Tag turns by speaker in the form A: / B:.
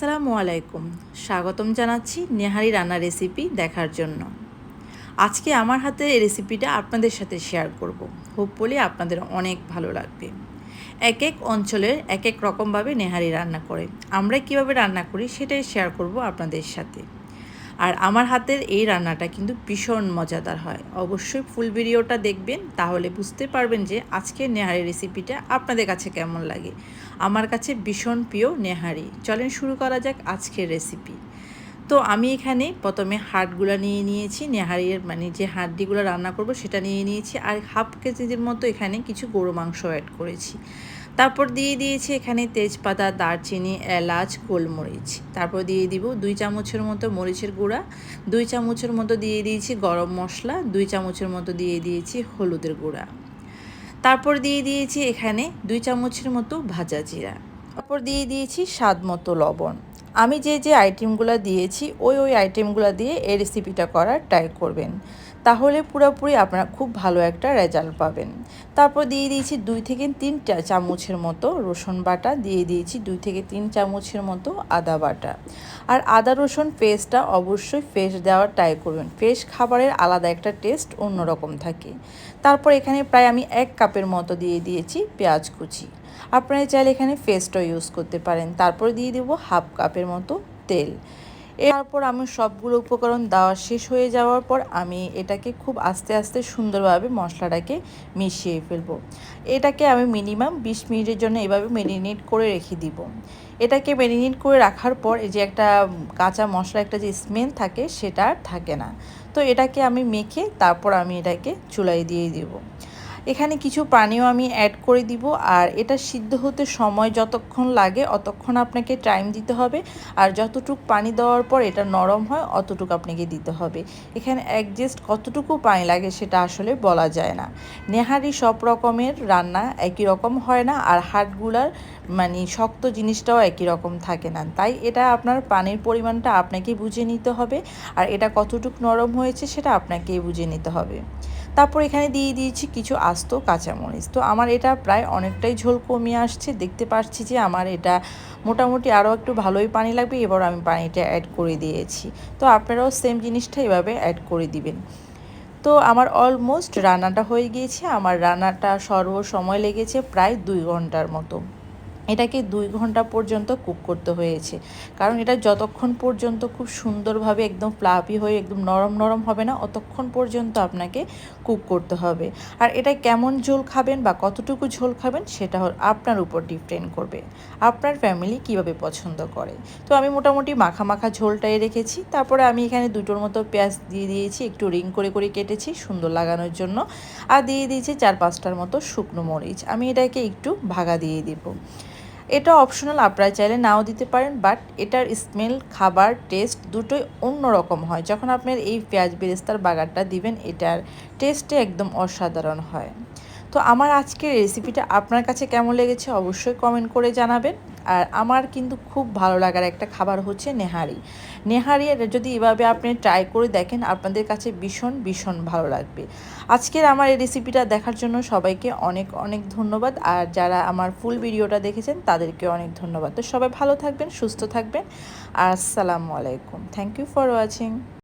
A: আসসালামু আলাইকুম। স্বাগতম জানাচ্ছি নেহারি রান্না রেসিপি দেখার জন্য। আজকে আমার হাতে এই রেসিপিটা আপনাদের সাথে শেয়ার করব। হোপফুলি আপনাদের অনেক ভালো লাগবে। এক এক অঞ্চলের এক এক রকমভাবে নেহারি রান্না করে। আমরা কীভাবে রান্না করি সেটাই শেয়ার করব আপনাদের সাথে। আর আমার হাতের এই রান্নাটা কিন্তু ভীষণ মজাদার হয়। অবশ্যই ফুল ভিডিওটা দেখবেন, তাহলে বুঝতে পারবেন যে আজকের নেহারি রেসিপিটা আপনাদের কাছে কেমন লাগে। আমার কাছে ভীষণ প্রিয় নেহারি। চলেন শুরু করা যাক আজকের রেসিপি তো আমি এখানে প্রথমে হাড়গুলো নিয়ে নিয়েছি, নেহারির মানে যে হাড্ডিগুলো রান্না করব সেটা নিয়ে নিয়েছি আর হাফ কেজির মতো এখানে কিছু গরু মাংস অ্যাড করেছি। তারপর দিয়ে দিয়েছি এখানে তেজপাতা, দারচিনি, এলাচ, গোলমরিচ। তারপর দিয়ে দিব দুই চামচের মতো মরিচের গুঁড়া, দুই চামচের মতো দিয়ে দিয়েছি গরম মশলা, দুই চামচের মতো দিয়ে দিয়েছি হলুদের গুঁড়া। তারপর দিয়ে দিয়েছি এখানে দুই চামচের মতো ভাজা জিরা। তারপর দিয়ে দিয়েছি স্বাদ মতো লবণ। আমি যে যে আইটেমগুলো দিয়েছি, ওই ওই আইটেমগুলো দিয়ে এই রেসিপিটা করার ট্রাই করবেন। তাহলে পুরোপুরি আপনারা খুব ভালো একটা রেজাল্ট পাবেন। তারপর দিয়ে দিয়েছি দুই থেকে তিন চামচের মতো রসুন বাটা, দিয়ে দিয়েছি দুই থেকে তিন চামচের মতো আদা বাটা। আর আদা রসুন পেস্টটা অবশ্যই ফ্রেশ দেওয়ার ট্রাই করবেন ফ্রেশ খাবারের আলাদা একটা টেস্ট অন্যরকম থাকে। তারপর এখানে প্রায় আমি এক কাপের মতো দিয়ে দিয়েছি পেঁয়াজ কুচি। আপনারা চাইলে এখানে ফেস্টও ইউজ করতে পারেন। তারপর দিয়ে দেবো হাফ কাপের মতো তেল। এরপর আমি সবগুলো উপকরণ দেওয়া শেষ হয়ে যাওয়ার পর আমি এটাকে খুব আস্তে আস্তে সুন্দরভাবে মশলাটাকে মিশিয়ে ফেলব। এটাকে আমি মিনিমাম বিশ মিনিটের জন্য এভাবে মেরিনেট করে রেখে দিব। এটাকে মেরিনেট করে রাখার পর এই যে একটা কাঁচা মশলা, একটা যে স্মেল থাকে সেটা আর থাকে না। তো এটাকে আমি মেখে তারপর আমি এটাকে চুলাই দিয়ে দিব। এখানে কিছু পানিও আমি অ্যাড করে দিব, আর এটা সিদ্ধ হতে সময় যতক্ষণ লাগে অতক্ষণ আপনাকে টাইম দিতে হবে, আর যতটুকু পানি দেওয়ার পর এটা নরম হয় অতটুকু আপনাকে দিতে হবে। এখানে অ্যাডজাস্ট কতটুকু পানি লাগে সেটা আসলে বলা যায় না। নেহারি সব রকমের রান্না একই রকম হয় না, আর হাটগুলার মানে শক্ত জিনিসটাও একই রকম থাকে না। তাই এটা আপনার পানির পরিমাণটা আপনাকেই বুঝে নিতে হবে, আর এটা কতটুকু নরম হয়েছে সেটা আপনাকেই বুঝে নিতে হবে। তারপর এখানে দিয়ে দিয়েছি কিছু আস্ত কাঁচামরিচ। তো আমার এটা প্রায় অনেকটাই ঝোল কমিয়ে আসছে। দেখতে পাচ্ছি যে আমার এটা মোটামুটি আরও একটু ভালোই পানি লাগবে। এবার আমি পানিটা অ্যাড করে দিয়েছি। তো আপনারাও সেম জিনিসটা এভাবে অ্যাড করে দিবেন। তো আমার অলমোস্ট রান্নাটা হয়ে গিয়েছে। আমার রান্নাটা সর্ব সময় লেগেছে প্রায় দুই ঘণ্টার মতো। এটাকে দুই ঘণ্টা পর্যন্ত কুক করতে হয়েছে। কারণ এটা যতক্ষণ পর্যন্ত খুব সুন্দরভাবে একদম ফ্লাফি হয়ে, একদম নরম নরম হবে না, অতক্ষণ পর্যন্ত আপনাকে কুক করতে হবে। আর এটা কেমন ঝোল খাবেন বা কতটুকু ঝোল খাবেন সেটা আপনার উপর ডিপেন্ড করবে। আপনার ফ্যামিলি কীভাবে পছন্দ করে। তো আমি মোটামুটি মাখা মাখা ঝোলটাই রেখেছি। তারপরে আমি এখানে দুটোর মতো পেঁয়াজ দিয়ে দিয়েছি, একটু রিং করে করে কেটেছি সুন্দর লাগানোর জন্য। আর দিয়ে দিয়েছি চার পাঁচটার মতো শুকনো মরিচ। আমি এটাকে একটু ভাগা দিয়ে দিব। এটা অপশনাল আপনারা চাইলে নাও দিতে পারেন বাট এটার স্মেল খাবার টেস্ট দুটোই অন্যরকম হয়। যখন আপনার এই পেঁয়াজ বেরেস্তার বাগারটা দিবেন, এটার টেস্টে একদম অসাধারণ হয়। তো আমার আজকের রেসিপিটা আপনার কাছে কেমন লেগেছে অবশ্যই কমেন্ট করে জানাবেন। আর আমার কিন্তু খুব ভালো লাগার একটা খাবার হচ্ছে নেহারি। নেহারি যদি এভাবে আপনি ট্রাই করে দেখেন, আপনাদের কাছে ভীষণ ভীষণ ভালো লাগবে। আজকের আমার এই রেসিপিটা দেখার জন্য সবাইকে অনেক অনেক ধন্যবাদ। আর যারা আমার ফুল ভিডিওটা দেখেছেন, তাদেরকে অনেক ধন্যবাদ। তো সবাই ভালো থাকবেন, সুস্থ থাকবেন। আর আসসালামু আলাইকুম। Thank you for watching